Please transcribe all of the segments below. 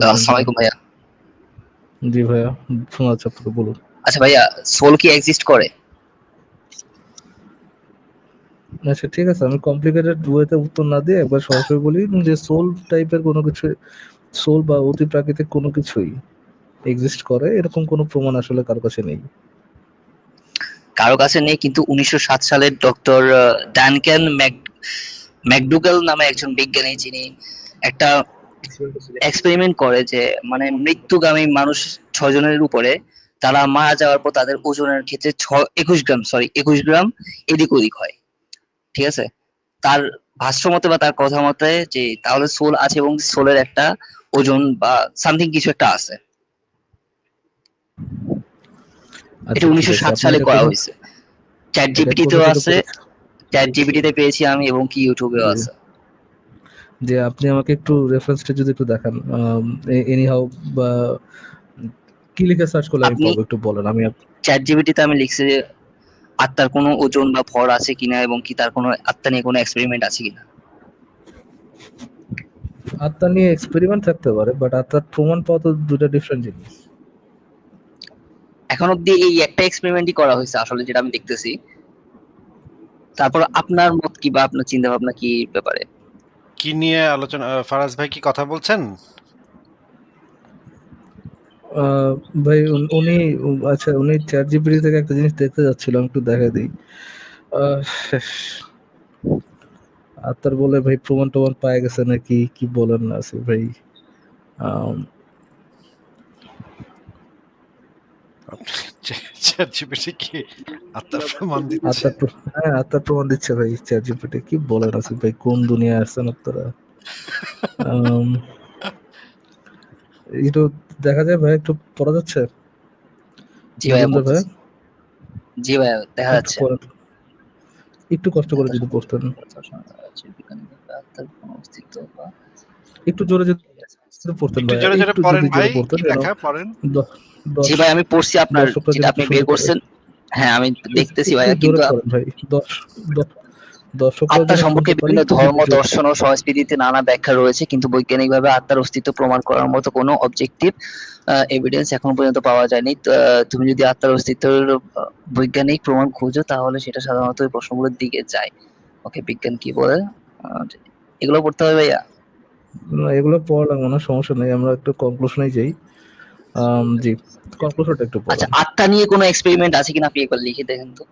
আসসালামু আলাইকুম ভাইয়া। জি ভাইয়া শোনা যাচ্ছে আপনাকে বলুন। আচ্ছা ভাইয়া সোল কি এক্সিস্ট করে? আচ্ছা ঠিক আছে আমি কমপ্লিকেটেড ওয়েতে উত্তর না দিয়ে একবার সরাসরি বলি যে সোল টাইপের কোনো কিছু সোল বা অতি প্রাকৃতিক কোনো কিছুই এক্সিস্ট করে এরকম কোনো প্রমাণ আসলে কারও কাছে নেই। কারও কাছে নেই কিন্তু উনিশশো সাত সালের ডক্টর ডানকেন ম্যাকডুগাল নামে একজন বিজ্ঞানী যিনি একটা এক্সপেরিমেন্ট করে যে মানে মৃত্যুগামী মানুষ ছজনের উপরে তারা মারা যাওয়ার পর তাদের ওজনের ক্ষেত্রে ছ একুশ গ্রাম সরি একুশ গ্রাম এদিক ওদিক হয়। ঠিক আছে? তার ভাষ্য মতে বা তার কথা মতে যে তাহলে সোল আছে এবং সোলের একটা ওজন বা সামথিং কিছু একটা আছে। এটা আচ্ছা, উনিশশো সাত সালে করা হয়েছে। চ্যাট এটা জিপিটিতেও আছে। চ্যাট জিপিটিতে পেয়েছি আমি এবং কি ইউটিউবেও আছে। যে আপনি আমাকে একটু রেফারেন্সটা যদি একটু দেখান এনি হাউ বা কি লিখে সার্চ করলে আমি পাবো একটু বলেন আমি চ্যাট জিপিটিতে আমি লিখছি যে আত্মার কোনো ওজন বা ভর আছে কিনা এবং কি তার কোনো আত্মা নিয়ে কোনো এক্সপেরিমেন্ট আছে কিনা। আত্মা নিয়ে এক্সপেরিমেন্ট থাকতে পারে বাট আত্মার প্রমাণ পাওয়া তো দুটো ডিফারেন্ট জিনিস। এখন অব্দি এই একটা এক্সপেরিমেন্টই করা হয়েছে আসলে যেটা আমি দেখতেছি। তারপর আপনার মত কি বা আপনার চিন্তা ভাবনা কি ব্যাপারে? কি নিয়ে আলোচনা ফারাজ ভাই কি কথা বলছেন? ভাই, উনি আচ্ছা উনি চার জিপিটি থেকে একটা জিনিস দেখতে যাচ্ছিলাম, একটু দেখা দিই। আত্মার বলে, ভাই প্রমাণ টমাণ পায় গেছে নাকি? কি বলেন না ভাই আম, চ্যাট জিপিটি কি আত্মার প্রমাণ দিচ্ছে? হ্যাঁ আত্মার প্রমাণ দিচ্ছে ভাই চ্যাট জিপিটি কি বলেন আছে ভাই কোন দুনিয়ায় আসছেন আপনারা? একটু দেখা যায় ভাই একটু পড়া যাচ্ছে? জি ভাই জি ভাইয়া দেখা যাচ্ছে। একটু কষ্ট করে যদি পড়তেন। একটু জোরে যদি পড়তেন একটু জোরে জোরে পড়েন ভাই পড়েন। জি ভাই আমি পড়ছি আপনার যেটা আপনি বের করছেন। হ্যাঁ আমি দেখতেছি ভাইয়া কিন্তু ভাই দর্শকরা আত্মা সম্পর্কে বিভিন্ন ধর্ম দর্শন ও সংস্কৃতিতে নানা ব্যাখ্যা রয়েছে কিন্তু বৈজ্ঞানিকভাবে আত্মার অস্তিত্ব প্রমাণ করার মতো কোনো অবজেক্টিভ এভিডেন্স এখন পর্যন্ত পাওয়া যায়নি। তুমি যদি আত্মার অস্তিত্বের বৈজ্ঞানিক প্রমাণ খুঁজো তাহলে সেটা সাধারণত ওই প্রশ্নগুলোর দিকে যায়। ওকে বিজ্ঞান কি বলে? এগুলো পড়তে হবে ভাইয়া। এগুলো পড়া লাগবে না সমস্যা নেই আমরা একটু কনক্লুশনে যাই। জি কনক্লুশনটা একটু আচ্ছা আত্মা নিয়ে কোনো এক্সপেরিমেন্ট আছে কিনা আপনি একবার লিখে দেখেন তো।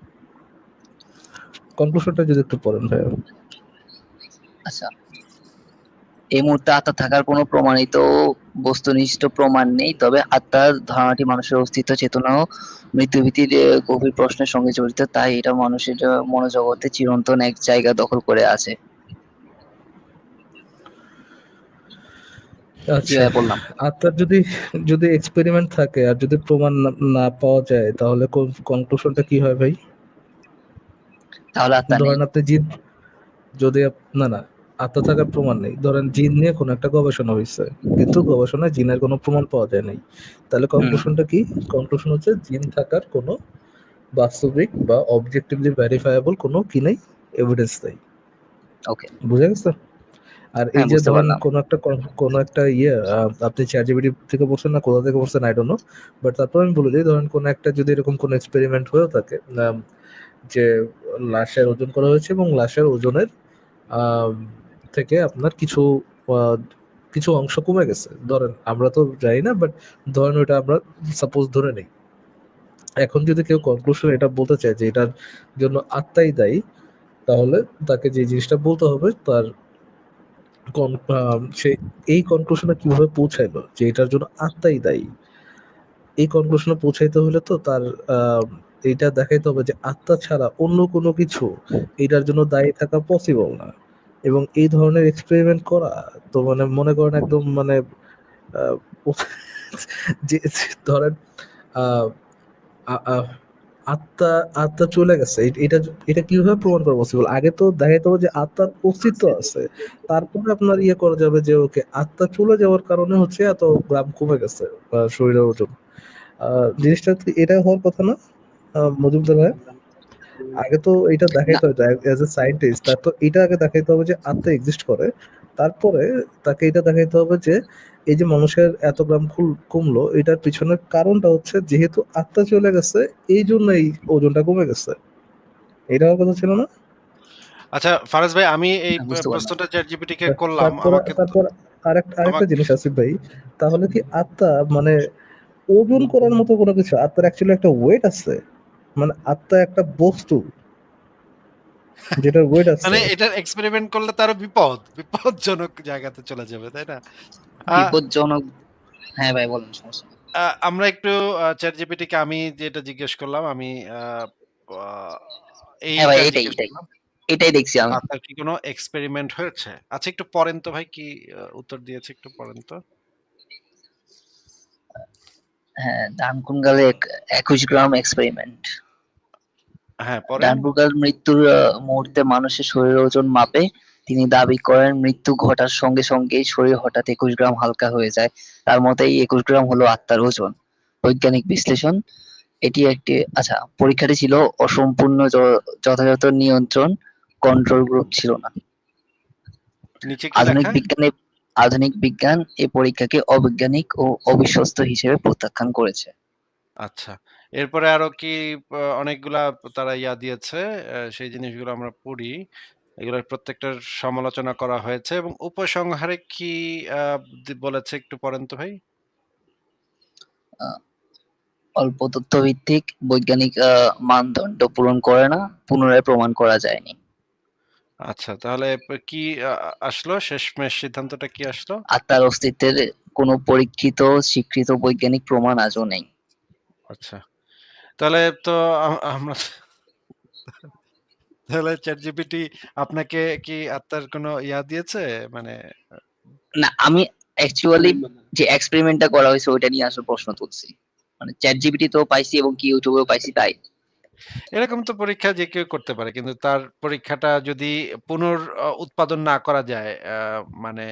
কনক্লুশনটা যদি একটু পড়েন ভাই আচ্ছা এই মুহূর্তে আত্মা থাকার কোনো প্রমাণিত বস্তুনিষ্ঠ প্রমাণ নেই তবে আত্মার ধারণাটি মানুষের অস্তিত্ব চেতনা ও মৃত্যুভীতির গভীর প্রশ্নের সঙ্গে জড়িত তাই এটা মানুষের মনোজগতে চিরন্তন এক জায়গা দখল করে আছে জি আচ্ছা ভাইয়া বললাম। আত্মার যদি যদি এক্সপেরিমেন্ট থাকে আর যদি প্রমাণ না- না পাওয়া যায় তাহলে কনক্লুশনটা কি হয় ভাই? তাহলে ধরেন আপনি জিন যদি না না আত্মা থাকার প্রমাণ নেই। ধরেন জিন নিয়ে কোনো একটা গবেষণা হয়েছে কিন্তু গবেষণায় জিনের কোনো প্রমাণ পাওয়া যায় নাই। তাহলে কনক্লুশনটা কি? কনক্লুশন হচ্ছে জিন থাকার কোনো বাস্তবিক বা অবজেক্টিভলি ভেরিফায়েবল কোনো কি নেই? এভিডেন্স নেই। ওকে বুঝা গেছে? আর এই হ্যাঁ, যে ধরেন কোন একটা কোন- একটা ইয়ে আপনি চ্যাটজিপিটি থেকে পড়ছেন না কোথা থেকে পড়ছেন আই ডোন্ট নো বাট তারপর আমি বলে দিই ধরেন কোন একটা যদি এরকম কোন এক্সপেরিমেন্ট হয়েও থাকে যে লাশের ওজন করা হয়েছে এবং লাশের ওজনের থেকে আপনার কিছু কিছু অংশ কমে গেছে। ধরেন আমরা তো জানি না বাট ধরেন ওটা আমরা সাপোজ ধরে নেই। এখন যদি কেউ কনক্লুশন এটা বলতে চায় যে এটার জন্য আত্মাই দায়ী তাহলে তাকে যে জিনিসটা বলতে হবে তার সে এই কনক্লুশনে কীভাবে পৌঁছাইলো? যে এটার জন্য আত্মাই দায়ী। এই কনক্লুশনে পৌঁছাইতে হলে তো তার এইটা দেখাইতে হবে যে আত্মা ছাড়া অন্য কোনো কিছু এটার জন্য দায়ী থাকা পসিবল না। এবং এই ধরনের এক্সপেরিমেন্ট করা তো মানে মনে করেন একদম মানে যে ধরেন আত্মা আত্মা চলে গেছে। এটা এটা কীভাবে প্রমাণ করা পসিবল আগে তো দেখাইতে হবে যে আত্মার অস্তিত্ব আছে। তারপরে আপনার ইয়ে করা যাবে যে ওকে আত্মা চলে যাওয়ার কারণে হচ্ছে এত গ্রাম কমে গেছে শরীরের ওজন। জিনিসটা এটা হওয়ার কথা না মজুমদার ভাই? আগে তো এটা দেখাইতে হবে অ্যাজ এ সায়েন্টিস্ট তার তো এটা আগে দেখাইতে হবে যে আত্মা এক্সিস্ট করে। তারপরে তাকে এটা দেখাইতে হবে যে এই যে মানুষের এত গ্রাম খুল- কমলো এটার পিছনের কারণটা হচ্ছে যেহেতু আত্মা চলে গেছে এই জন্য এই ওজনটা কমে গেছে। এটা আমার কথা ছিল না? আচ্ছা ফারাজ ভাই আমি এই হ্যাঁ, প্রশ্নটা চ্যাট জিপিটি কে করলাম আমাকে তারপর আরেকটা আরেকটা জিনিস আসিফ ভাই তাহলে কি আত্মা মানে ওজন করার মতো কোনো কিছু আত্মার অ্যাকচুয়ালি একটা ওয়েট আছে? মানে আত্মা একটা বস্তু। যেটার ওয়েট আছে। মানে এটার এক্সপেরিমেন্ট করলে তার বিপদ বিপদজনক জায়গাতে চলে যাবে তাই না? আহ, বিপজ্জনক। হ্যাঁ ভাই বলেন সমস্যা আমরা একটু চ্যাট জিপিটি কে আমি যেটা জিজ্ঞেস করলাম আমি আহ, হ্যাঁ ভাই, এটাই, এটাই। এটাই দেখছি আমি। আপনার কি কোনো এক্সপেরিমেন্ট হয়েছে? আচ্ছা একটু পড়েন তো ভাই কি উত্তর দিয়েছে একটু পড়েন তো। হ্যাঁ ডানকুনগালে এক- একুশ গ্রাম এক্সপেরিমেন্ট হ্যাঁ ডানকুনগাল মৃত্যুর মুহূর্তে মানুষের শরীরের ওজন মাপে। তিনি দাবি করেন মৃত্যু ঘটার সঙ্গে সঙ্গেই শরীর হঠাৎ একুশ গ্রাম হালকা হয়ে যায়। তার মতে এই একুশ গ্রাম হলো আত্মার ওজন। বৈজ্ঞানিক বিশ্লেষণ এটি একটি আচ্ছা পরীক্ষাটি ছিল অসম্পূর্ণ যথাযথ নিয়ন্ত্রণ কন্ট্রোল গ্রুপ ছিল না। আধুনিক বিজ্ঞানে আধুনিক বিজ্ঞান এই পরীক্ষাকে অবৈজ্ঞানিক ও অবিশ্বস্ত হিসেবে প্রত্যাখ্যান করেছে। আচ্ছা এরপরে আরও কি অনেকগুলা তারা ইয়া দিয়েছে সেই জিনিসগুলো আমরা পড়ি। এগুলোর প্রত্যেকটার সমালোচনা করা হয়েছে এবং উপসংহারে কি বলেছে একটু পড়েন তো ভাই। অল্প তথ্য ভিত্তিক বৈজ্ঞানিক মানদণ্ড পূরণ করে না পুনরায় প্রমাণ করা যায়নি। আচ্ছা তাহলে কি আসলো? শেষমেশ সিদ্ধান্তটা কি আসলো? আত্মার অস্তিত্বের কোনো পরীক্ষিত স্বীকৃত বৈজ্ঞানিক প্রমাণ আজও নেই। আচ্ছা। তাহলে তো আমরা তাহলে চ্যাট জিপিটি আপনাকে কি আত্মার কোনো ইয়া দিয়েছে? মানে না আমি অ্যাকচুয়ালি যে এক্সপেরিমেন্টটা করা হয়েছে ওইটা নিয়ে আসলে প্রশ্ন তুলছি। মানে চ্যাট জিপিটি তো পাইছি এবং কি ইউটিউবেও পাইছি তাই। এরকম তো পরীক্ষা যে কেউ করতে পারে কিন্তু তার পরীক্ষাটা যদি পুনর উৎপাদন না করা যায় আহ, মানে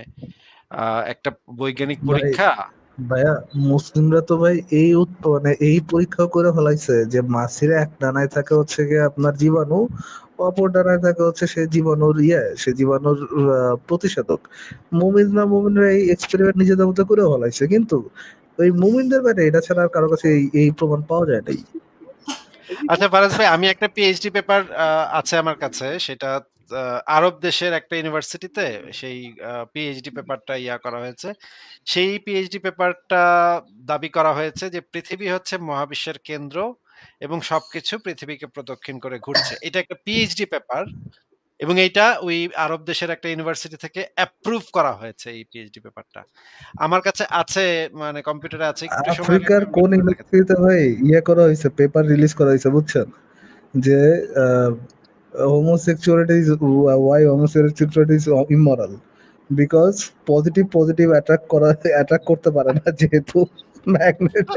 আহ, একটা বৈজ্ঞানিক পরীক্ষা ভাইয়া, মুসলিমরা তো ভাই এই মানে এই পরীক্ষা করে ফেলাইছে যে মাছের এক ডানায় থাকে হচ্ছে গিয়ে আপনার জীবাণু, অপর ডানায় থাকে হচ্ছে সে জীবাণুর ইয়ে সে জীবাণুর প্রতিষেধক। মুমিন না মুমিনরা এই এক্সপেরিমেন্ট নিজেদের মধ্যে করে ফেলাইছে, কিন্তু ওই মুমিনদের বাইরে এটা ছাড়া আর কারও কাছে এই- প্রমাণ পাওয়া যায় নাই। আচ্ছা ফারাজ ভাই, আমি একটা পিএইচডি পেপার আছে আমার কাছে, সেটা আরব দেশের একটা ইউনিভার্সিটিতে সেই পিএইচডি পেপারটা ইয়া করা হয়েছে। সেই পিএইচডি পেপারটা দাবি করা হয়েছে যে পৃথিবী হচ্ছে মহাবিশ্বের কেন্দ্র এবং সবকিছু পৃথিবীকে প্রদক্ষিণ করে ঘুরছে। এটা একটা পিএইচডি পেপার এবং এইটা ওই আরব দেশের একটা ইউনিভার্সিটি থেকে অ্যাপ্রুভ করা হয়েছে এই পিএইচডি পেপারটা আমার কাছে আছে মানে কম্পিউটারে আছে একটু সময় আফ্রিকার কোন। ইউনিভার্সিটিতে ভাই ইয়ে করা হয়েছে পেপার রিলিজ করা হয়েছে বুঝছেন? যে homosexuality is why homosexuality is immoral because positive positive attract করা অ্যাট্রাক্ট করতে পারে না, যেহেতু ম্যাগনেট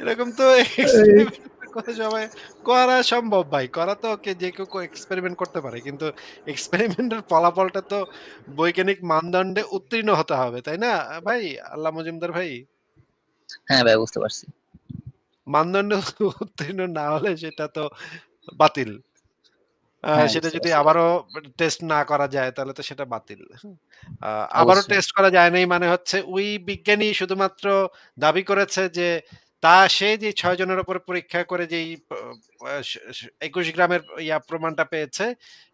এরকম তো করা সম্ভব ভাই, করা তো ওকে যে কেউ এক্সপেরিমেন্ট করতে পারে, কিন্তু এক্সপেরিমেন্টের ফলাফলটা তো বৈজ্ঞানিক মানদণ্ডে উত্তীর্ণ হতে হবে, তাই না? ভাই, আল্লাহ মজুমদার ভাই হ্যাঁ ভাই বুঝতে পারছি। মানদণ্ড উত্তীর্ণ না হলে সেটা তো বাতিল। হ্যাঁ, সেটা যদি আবারও টেস্ট না করা যায় তাহলে তো সেটা বাতিল। আবারও টেস্ট করা যায় নাই মানে হচ্ছে ওই বিজ্ঞানী শুধুমাত্র দাবি করেছে যে তা সে যে ছয় জনের উপর পরীক্ষা করে যেই একুশ গ্রামের ইয়া প্রমাণটা পেয়েছে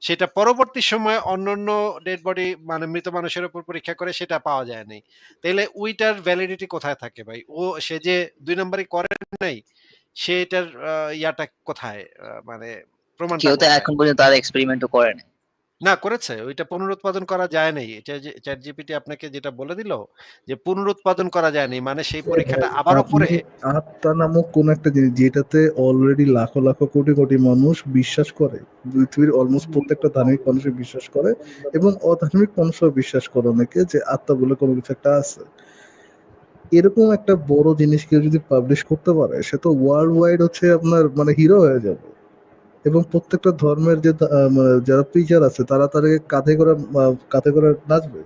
সেটা পরবর্তী সময়ে অন্যান্য ডেড বডি মানে মৃত মানুষের উপর পরীক্ষা করে সেটা পাওয়া যায় নাই তাহলে উইটার ভ্যালিডিটি কোথায় থাকে ভাই? ও সে যে দুই নম্বরই করে নাই সেটার ইয়াটা কোথায়? মানে প্রমাণটা কেউ তো এখন পর্যন্ত আর এক্সপেরিমেন্টও করে না না করেছে। ওইটা পুনরুৎপাদন করা যায় নাই। চ্যাট জিপিটি আপনাকে যেটা বলে দিল যে পুনরুৎপাদন করা যায়নি মানে সেই পরীক্ষাটা আবারও করে আত্মা নামক কোন একটা জিনিস যেটাতে অলরেডি লাখো লাখো কোটি কোটি মানুষ বিশ্বাস করে পৃথিবীর অলমোস্ট প্রত্যেকটা ধার্মিক মানুষই বিশ্বাস করে এবং অধার্মিক মানুষও বিশ্বাস করে অনেকে যে আত্মা বলে কোনো কিছু একটা আছে। এরকম একটা বড় জিনিস কেউ যদি পাবলিশ করতে পারে সে তো ওয়ার্ল্ড ওয়াইড হচ্ছে আপনার মানে হিরো হয়ে যাবে। এবং প্রত্যেকটা ধর্মের যে মানে যারা প্রিচার আছে, তারা তাদেরকে কাঁধে করে কাঁধে করে নাচবে।